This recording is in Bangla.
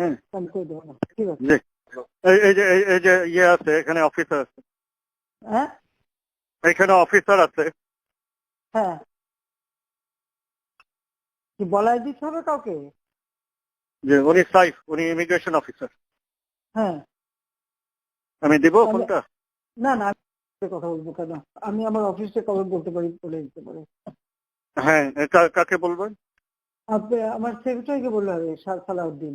হুম। আমি করে দেবো না ঠিক আছে? এই যে এই- এই যে ইয়ে আছে এখানে অফিসার আছে। হ্যাঁ? এখানে অফিসার আছে। হ্যাঁ। কি বলাই দিতে হবে কাউকে? যে উনি সাইফ উনি ইমিগ্রেশন অফিসার হ্যাঁ। আমি দিব ফোনটা? না না কথা বলব কেন? আমি আমার অফিসে কবে বলতে পারি বলে দিতে পারি। হ্যাঁ কাকে বলবেন? আপনি আমার সেক্রেটারিকে বললে হবে সালাউদ্দিন।